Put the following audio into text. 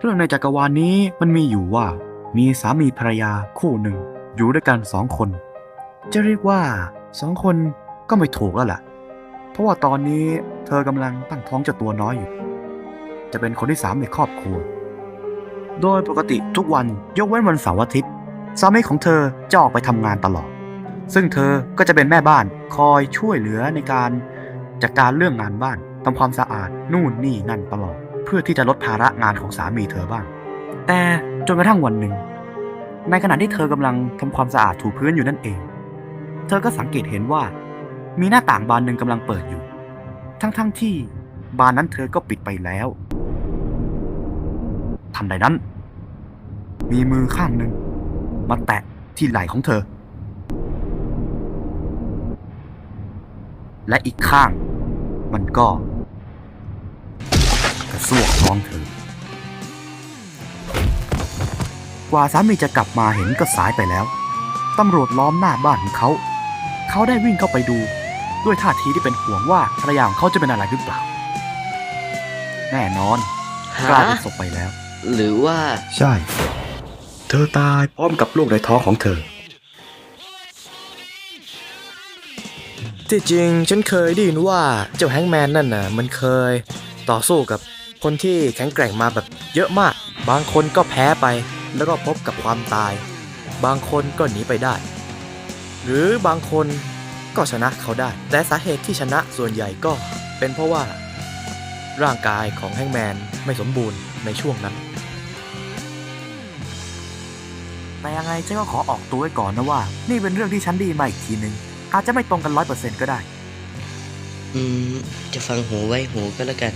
เรื่องในจักรวาลนี้มันมีอยู่ว่า มีสามีภรรยาคู่หนึ่ง อยู่ด้วยกันสองคน จะเรียกว่าสองคนก็ไม่ถูกแล้วล่ะ เพราะว่าตอนนี้เธอกำลังตั้งท้องเจ้าตัวน้อยอยู่ จะเป็นคนที่สามในครอบครัว โดยปกติทุกวันยกเว้นวันเสาร์อาทิตย์สามีของเธอจะออกไปทำงานตลอด ซึ่งเธอก็จะเป็นแม่บ้านคอยช่วยเหลือในการจัดการเรื่องงานบ้านทำความสะอาดนู่นนี่นั่นตลอด เพื่อที่จะลดภาระงานของสามีเธอบ้าง แต่จนกระทั่งวันหนึ่ง ในขณะที่เธอกำลังทำความสะอาดถูพื้นอยู่นั่นเอง เธอก็สังเกตเห็นว่า มีหน้าต่างบานหนึ่งกำลังเปิดอยู่ ทั้งๆทที่บานนั้นเธอก็ปิดไปแล้ว ทันใดนั้น มีมือข้างหนึ่งมาแตะที่ไหล่ของเธอ และอีกข้างมันก็ กระซวกท้องเธอ กว่าสามีจะกลับมาเห็นก็สายไปแล้ว ตำรวจล้อมหน้าบ้านของเขา เขาได้วิ่งเข้าไปดู ด้วยท่าทีที่เป็นห่วงว่าภรรยาของเขาจะเป็นอะไรหรือเปล่า แน่นอนฮะกลายเป็นศพไปแล้ว หรือว่า ใช่ เธอตายพร้อมกับลูกในท้องของเธอ ที่จริงฉันเคยได้ยินว่าเจ้าแฮงก์แมนนั่นน่ะ มันเคยต่อสู้กับ คนที่แข็งแกร่งมาแบบเยอะมาก บางคนก็แพ้ไปแล้วก็พบกับความตาย บางคนก็หนีไปได้ หรือบางคนก็ชนะเขาได้ แต่สาเหตุที่ชนะส่วนใหญ่ก็เป็นเพราะว่า ร่างกายของแฮงก์แมนไม่สมบูรณ์ในช่วงนั้น แต่ยังไงเจ๊ก็ขอออกตัวไว้ก่อนนะว่า นี่เป็นเรื่องที่ฉันไดีมาอีกทีหนึ่งอาจจะไม่ตรงกันร้อยเปอร์เซ็นต์ก็ได้ อืม จะฟังหูไว้หูก็แล้วกัน